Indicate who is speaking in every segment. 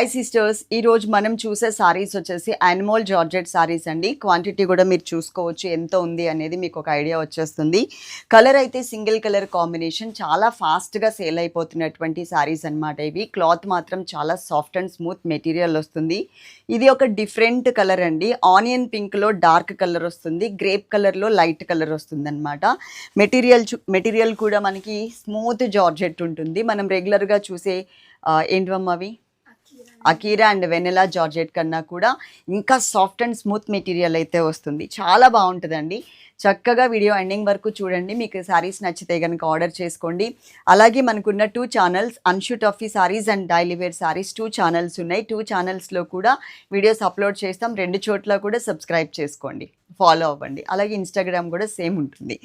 Speaker 1: High sisters ఈ రోజు మనం చూసే సారీస్ వచ్చేసి అనిమోల్ జార్జెట్ సారీస్ అండి. క్వాంటిటీ కూడా మీరు చూసుకోవచ్చు ఎంత ఉంది అనేది మీకు ఒక ఐడియా వచ్చేస్తుంది. కలర్ అయితే సింగిల్ కలర్ కాంబినేషన్ చాలా ఫాస్ట్గా సేల్ అయిపోతున్నటువంటి సారీస్ అనమాట ఇవి. క్లాత్ మాత్రం చాలా సాఫ్ట్ అండ్ స్మూత్ మెటీరియల్ వస్తుంది. ఇది ఒక డిఫరెంట్ కలర్ అండి. ఆనియన్ పింక్లో డార్క్ కలర్ వస్తుంది. గ్రేప్ కలర్లో లైట్ కలర్ వస్తుంది అనమాట మెటీరియల్ మెటీరియల్ కూడా మనకి స్మూత్ జార్జెట్ ఉంటుంది. మనం రెగ్యులర్గా చూసే ఆ, అవి? అకీరా అండ్ వెనెలా జార్జెట్ కన్నా కూడా ఇంకా సాఫ్ట్ అండ్ స్మూత్ మెటీరియల్ అయితే వస్తుంది. చాలా బాగుంటుందండి. చక్కగా వీడియో ఎండింగ్ వరకు చూడండి. మీకు శారీస్ నచ్చితే కనుక ఆర్డర్ చేసుకోండి. అలాగే మనకున్న two channels Anshu Tuffy sarees and daily wear sarees two channels ఉన్నాయి. టూ ఛానల్స్లో కూడా వీడియోస్ అప్లోడ్ చేస్తాం. రెండు చోట్ల కూడా సబ్స్క్రైబ్ చేసుకోండి. ఫాలో అవ్వండి. అలాగే ఇన్స్టాగ్రామ్ కూడా సేమ్ ఉంటుంది.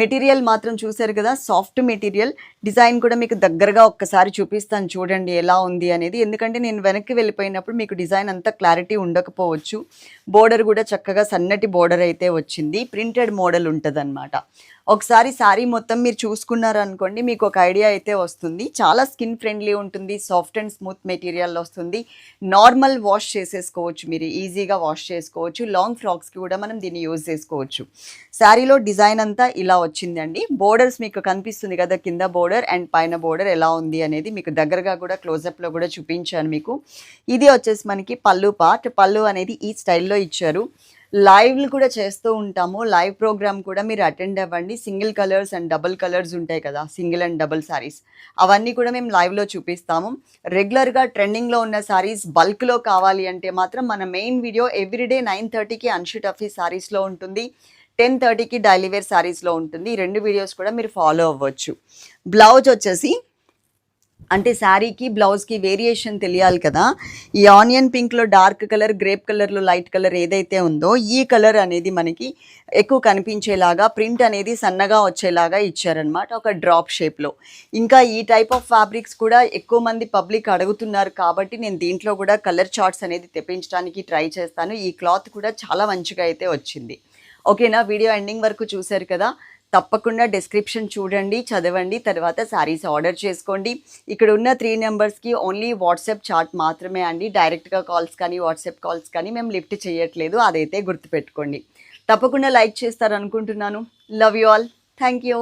Speaker 1: మెటీరియల్ మాత్రం చూశారు కదా సాఫ్ట్ మెటీరియల్. డిజైన్ కూడా మీకు దగ్గరగా ఒక్కసారి చూపిస్తాను చూడండి ఎలా ఉంది అనేది. ఎందుకంటే నేను వెనక్కి వెళ్ళిపోయినప్పుడు మీకు డిజైన్ అంతా క్లారిటీ ఉండకపోవచ్చు. బోర్డర్ కూడా చక్కగా సన్నటి బోర్డర్ అయితే వచ్చింది. ప్రింటెడ్ మోడల్ ఉంటుంది ఒకసారి శారీ మొత్తం మీరు చూసుకున్నారు అనుకోండి మీకు ఒక ఐడియా అయితే వస్తుంది. చాలా స్కిన్ ఫ్రెండ్లీ ఉంటుంది సాఫ్ట్ అండ్ స్మూత్ మెటీరియల్ వస్తుంది. నార్మల్ వాష్ చేసేసుకోవచ్చు మీరు ఈజీగా వాష్ చేసుకోవచ్చు. లాంగ్ ఫ్రాక్స్కి కూడా మనం దీన్ని యూజ్ చేసుకోవచ్చు. శారీలో డిజైన్ అంతా ఇలా వచ్చిందండి. బోర్డర్స్ మీకు కనిపిస్తుంది కదా కింద బోర్డర్ అండ్ పైన బోర్డర్ ఎలా ఉంది అనేది మీకు దగ్గరగా కూడా క్లోజప్లో కూడా చూపించాను మీకు. ఇది వచ్చేసి మనకి పళ్ళు పార్ట్. పళ్ళు అనేది ఈ స్టైల్లో ఇచ్చారు. లైవ్లు కూడా చేస్తూ ఉంటాము. లైవ్ ప్రోగ్రామ్ కూడా మీరు అటెండ్ అవ్వండి. Single colours and double colours ఉంటాయి కదా సింగిల్ అండ్ డబుల్ సారీస్. అవన్నీ కూడా మేము లైవ్లో చూపిస్తాము. రెగ్యులర్గా ట్రెండింగ్లో ఉన్న శారీస్ బల్క్లో కావాలి అంటే మాత్రం మన మెయిన్ వీడియో ఎవ్రీడే నైన్ థర్టీకి అన్షూట్ ఆఫీ శారీస్లో ఉంటుంది. టెన్ థర్టీకి డైలీవేర్ శారీస్లో ఉంటుంది. ఈ రెండు వీడియోస్ కూడా మీరు ఫాలో అవ్వచ్చు. బ్లౌజ్ వచ్చేసి అంటే శారీకి బ్లౌజ్కి వేరియేషన్ తెలియాలి కదా. ఈ ఆనియన్ పింక్లో డార్క్ కలర్ గ్రేప్ కలర్లో లైట్ కలర్ ఏదైతే ఉందో ఈ కలర్ అనేది మనకి ఎక్కువ కనిపించేలాగా ప్రింట్ అనేది సన్నగా వచ్చేలాగా ఇచ్చారనమాట ఒక డ్రాప్ షేప్లో. ఇంకా ఈ టైప్ ఆఫ్ ఫ్యాబ్రిక్స్ కూడా ఎక్కువ మంది పబ్లిక్ అడుగుతున్నారు కాబట్టి నేను దీంట్లో కూడా కలర్ చార్ట్స్ అనేది తెప్పించడానికి ట్రై చేస్తాను. ఈ క్లాత్ కూడా చాలా మంచిగా అయితే వచ్చింది. ఓకేనా? వీడియో ఎండింగ్ వరకు చూశారు కదా? తప్పకుండా డిస్క్రిప్షన్ చూడండి చదవండి తర్వాత శారీస్ ఆర్డర్ చేసుకోండి. ఇక్కడ ఉన్న త్రీ నెంబర్స్కి ఓన్లీ వాట్సాప్ చాట్ మాత్రమే అండి. డైరెక్ట్గా కాల్స్ కానీ వాట్సాప్ కాల్స్ కానీ మేము లిఫ్ట్ చేయట్లేదు. అదైతే గుర్తుపెట్టుకోండి. తప్పకుండా like చేస్తారనుకుంటున్నాను. Love you all thank you